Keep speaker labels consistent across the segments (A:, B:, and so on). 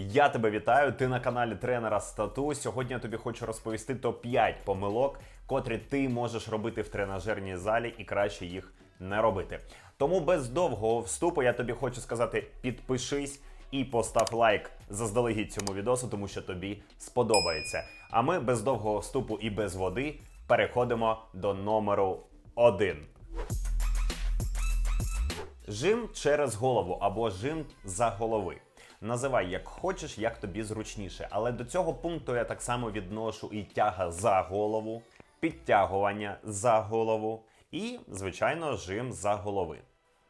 A: Я тебе вітаю. Ти на каналі тренера Стату. Сьогодні я тобі хочу розповісти топ-5 помилок, котрі ти можеш робити в тренажерній залі і краще їх не робити. Тому без довгого вступу я тобі хочу сказати: підпишись і постав лайк заздалегідь цьому відосу, тому що тобі сподобається. А ми без довгого вступу і без води переходимо до номеру 1. Жим через голову або жим за голови. Називай як хочеш, як тобі зручніше. Але до цього пункту я так само відношу і тяга за голову, підтягування за голову і, звичайно, жим за голови.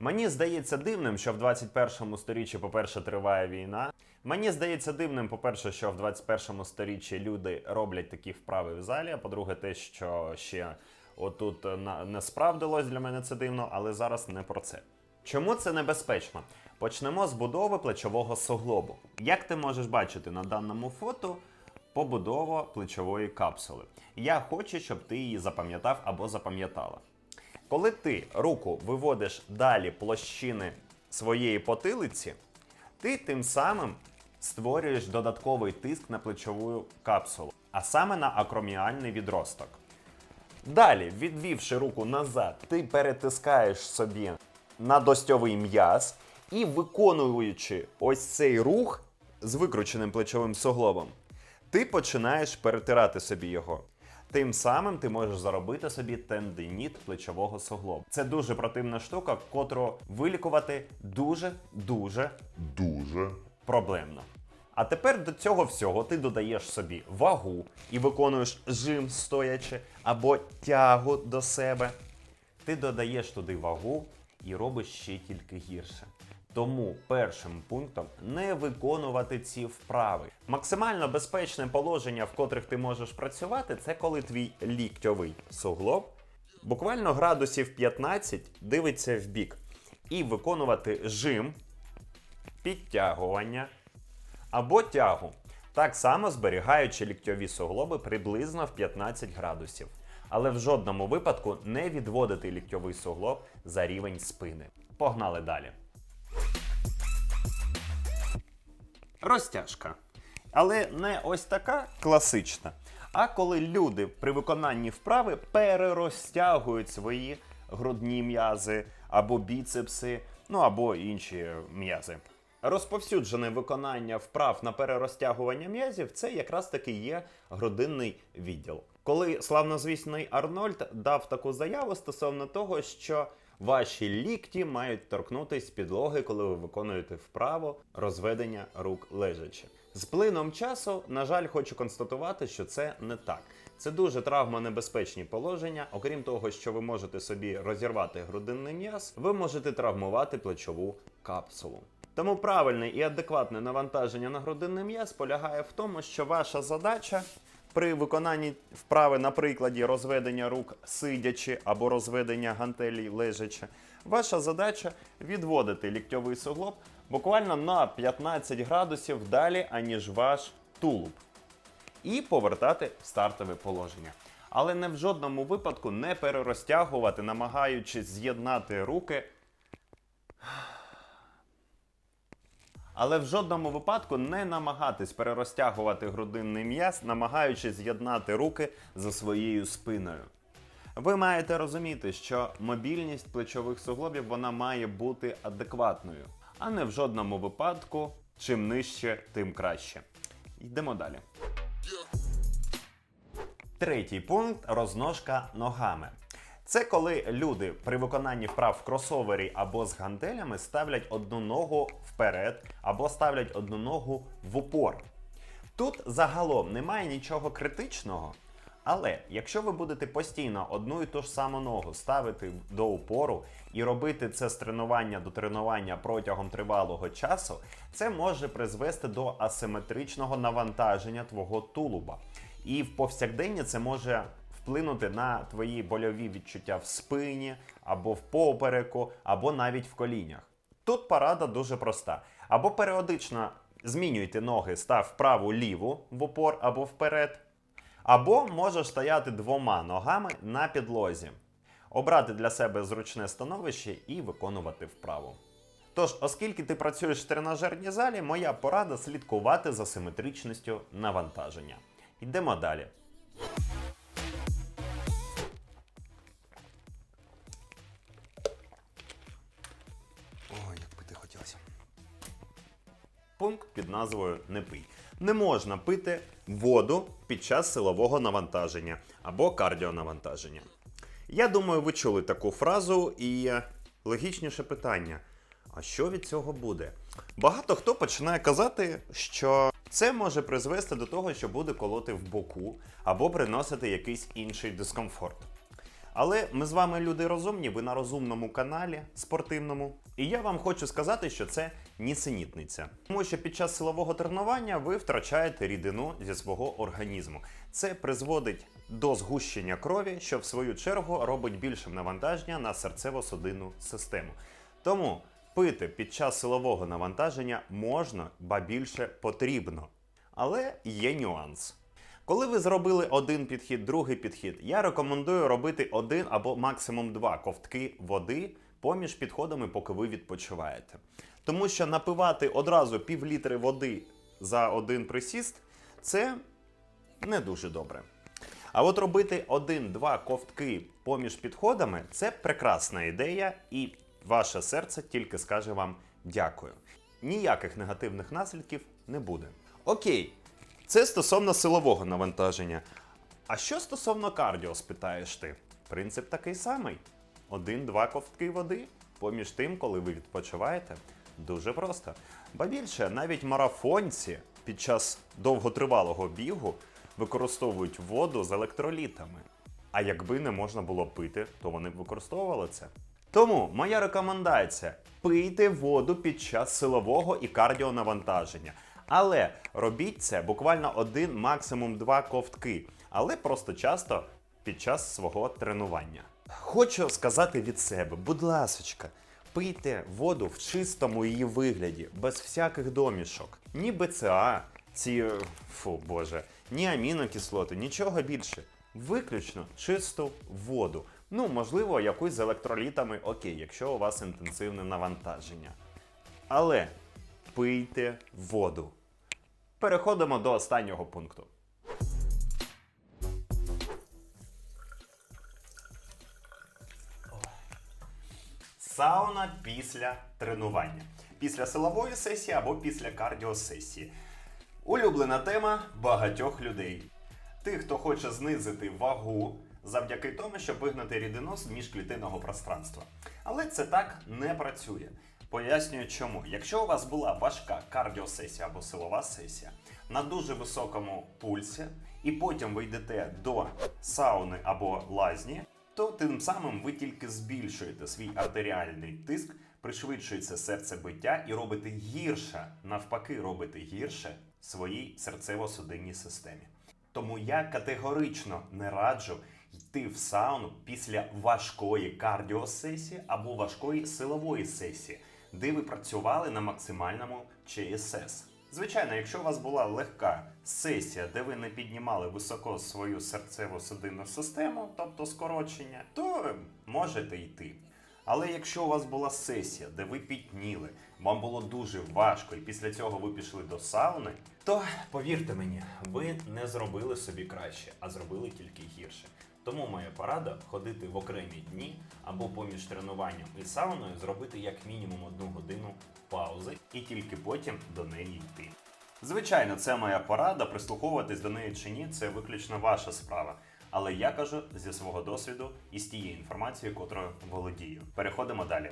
A: Мені здається дивним, що в 21 сторіччі, по-перше, триває війна. Мені здається дивним, по-перше, що в 21 сторіччі люди роблять такі вправи в залі. А по-друге, те, що ще отут е, не справдилось для мене це дивно, але зараз не про це. Чому це небезпечно? Почнемо з будови плечового суглобу. Як ти можеш бачити на даному фото, побудова плечової капсули. Я хочу, щоб ти її запам'ятав або запам'ятала. Коли ти руку виводиш далі площини своєї потилиці, ти тим самим створюєш додатковий тиск на плечову капсулу, а саме на акроміальний відросток. Далі, відвівши руку назад, ти перетискаєш собі на достьовий м'яз і виконуючи ось цей рух з викрученим плечовим суглобом, ти починаєш перетирати собі його. Тим самим ти можеш заробити собі тендиніт плечового суглобу. Це дуже противна штука, котру вилікувати дуже дуже
B: дуже
A: проблемно. А тепер до цього всього ти додаєш собі вагу і виконуєш жим стоячи або тягу до себе. Ти додаєш туди вагу і робиш ще тільки гірше. Тому першим пунктом не виконувати ці вправи. Максимально безпечне положення, в котрих ти можеш працювати, це коли твій ліктьовий суглоб буквально градусів 15 дивиться в бік. І виконувати жим, підтягування або тягу, так само зберігаючи ліктьові суглоби приблизно в 15 градусів. Але в жодному випадку не відводити ліктьовий суглоб за рівень спини. Погнали далі. Розтяжка. Але не ось така класична. А коли люди при виконанні вправи перерозтягують свої грудні м'язи або біцепси, ну або інші м'язи. Розповсюджене виконання вправ на перерозтягування м'язів це якраз таки є грудинний відділ. Коли славнозвісний Арнольд дав таку заяву стосовно того, що ваші лікті мають торкнутись підлоги, коли ви виконуєте вправо розведення рук лежачи. З плином часу, на жаль, хочу констатувати, що це не так. Це дуже травмонебезпечні положення. Окрім того, що ви можете собі розірвати грудинний м'яз, ви можете травмувати плечову капсулу. Тому правильне і адекватне навантаження на грудинний м'яз полягає в тому, що ваша задача при виконанні вправи на прикладі розведення рук сидячи або розведення гантелей лежачи, ваша задача відводити ліктьовий суглоб буквально на 15 градусів далі, аніж ваш тулуб і повертати в стартове положення. Але не в жодному випадку не перерозтягувати, намагаючись з'єднати руки. Але в жодному випадку не намагатись перерозтягувати грудинний м'яз, намагаючись з'єднати руки за своєю спиною. Ви маєте розуміти, що мобільність плечових суглобів вона має бути адекватною, а не в жодному випадку чим нижче, тим краще. Йдемо далі. Третій пункт розножка ногами. Це коли люди при виконанні вправ в кросовері або з гантелями ставлять одну ногу вперед або ставлять одну ногу в упор. Тут загалом немає нічого критичного, але якщо ви будете постійно одну і ту ж саму ногу ставити до упору і робити це з тренування до тренування протягом тривалого часу, це може призвести до асиметричного навантаження твого тулуба. І в повсякденні це може вплинути на твої больові відчуття в спині, або в попереку, або навіть в колінях. Тут порада дуже проста. Або періодично змінюйте ноги, став праву ліву в упор або вперед, або можеш стояти двома ногами на підлозі, обрати для себе зручне становище і виконувати вправу. Тож, оскільки ти працюєш в тренажерній залі, моя порада слідкувати за симетричністю навантаження. Йдемо далі. Пункт під назвою Не пий. Не можна пити воду під час силового навантаження або кардіонавантаження. Я думаю, ви чули таку фразу і логічніше питання: а що від цього буде? Багато хто починає казати, що це може призвести до того, що буде колоти в боку або приносити якийсь інший дискомфорт. Але ми з вами люди розумні, ви на розумному каналі спортивному. І я вам хочу сказати, що це нісенітниця. Тому що під час силового тренування ви втрачаєте рідину зі свого організму. Це призводить до згущення крові, що в свою чергу робить більшим навантаження на серцево-судинну систему. Тому пити під час силового навантаження можна, ба більше потрібно. Але є нюанс. Коли ви зробили один підхід, другий підхід, я рекомендую робити один або максимум два ковтки води поміж підходами, поки ви відпочиваєте. Тому що напивати одразу пів літри води за один присіст це не дуже добре. А от робити один-два ковтки поміж підходами це прекрасна ідея, і ваше серце тільки скаже вам дякую. Ніяких негативних наслідків не буде. Окей, це стосовно силового навантаження. А що стосовно кардіо, спитаєш ти? Принцип такий самий: один-два ковтки води поміж тим, коли ви відпочиваєте. Дуже просто. Ба більше, навіть марафонці під час довготривалого бігу використовують воду з електролітами. А якби не можна було пити, то вони б використовували це. Тому моя рекомендація: пийте воду під час силового і кардіонавантаження. Але робіть це буквально один, максимум два ковтки, але просто часто під час свого тренування. Хочу сказати від себе, будь ласочка, пийте воду в чистому її вигляді, без всяких домішок. Ні БЦА, ці фу боже, ні амінокислоти, нічого більше. Виключно чисту воду. Ну, можливо, якусь з електролітами, окей, якщо у вас інтенсивне навантаження. Але пийте воду. Переходимо до останнього пункту. Сауна після тренування. Після силової сесії або після кардіосесії. Улюблена тема багатьох людей. Тих, хто хоче знизити вагу завдяки тому, щоб вигнати рідину з міжклітинного пространства. Але це так не працює. Пояснюю чому. Якщо у вас була важка кардіосесія або силова сесія на дуже високому пульсі, і потім ви йдете до сауни або лазні, то тим самим ви тільки збільшуєте свій артеріальний тиск, пришвидшується серцебиття і робите гірше, навпаки, робите гірше своїй серцево-судинній системі. Тому я категорично не раджу йти в сауну після важкої кардіосесії або важкої силової сесії, де ви працювали на максимальному ЧСС. Звичайно, якщо у вас була легка сесія, де ви не піднімали високо свою серцево-судинну систему, тобто скорочення, то можете йти. Але якщо у вас була сесія, де ви підніли, вам було дуже важко, і після цього ви пішли до сауни, то повірте мені, ви не зробили собі краще, а зробили тільки гірше. Тому моя порада ходити в окремі дні або поміж тренуванням і сауною зробити як мінімум одну годину паузи і тільки потім до неї йти. Звичайно, це моя порада. Прислуховуватись до неї чи ні, це виключно ваша справа. Але я кажу зі свого досвіду і з тієї інформації, котрою володію. Переходимо далі.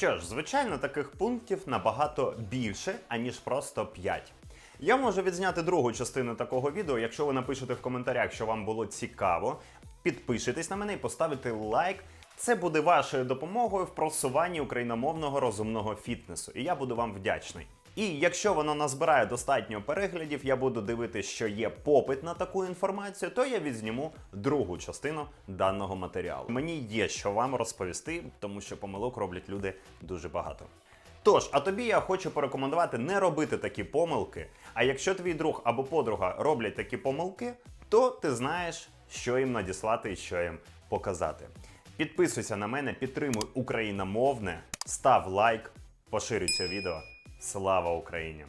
A: Що ж, звичайно, таких пунктів набагато більше, аніж просто 5. Я можу відзняти другу частину такого відео, якщо ви напишете в коментарях, що вам було цікаво. Підпишитесь на мене і поставите лайк. Це буде вашою допомогою в просуванні україномовного розумного фітнесу, і я буду вам вдячний. І якщо воно назбирає достатньо переглядів, я буду дивитися, що є попит на таку інформацію, то я відзніму другу частину даного матеріалу. Мені є що вам розповісти, тому що помилок роблять люди дуже багато. Тож, а тобі я хочу порекомендувати не робити такі помилки. А якщо твій друг або подруга роблять такі помилки, то ти знаєш, що їм надіслати і що їм показати. Підписуйся на мене, підтримуй україномовне, став лайк, поширюй це відео. Слава Україні!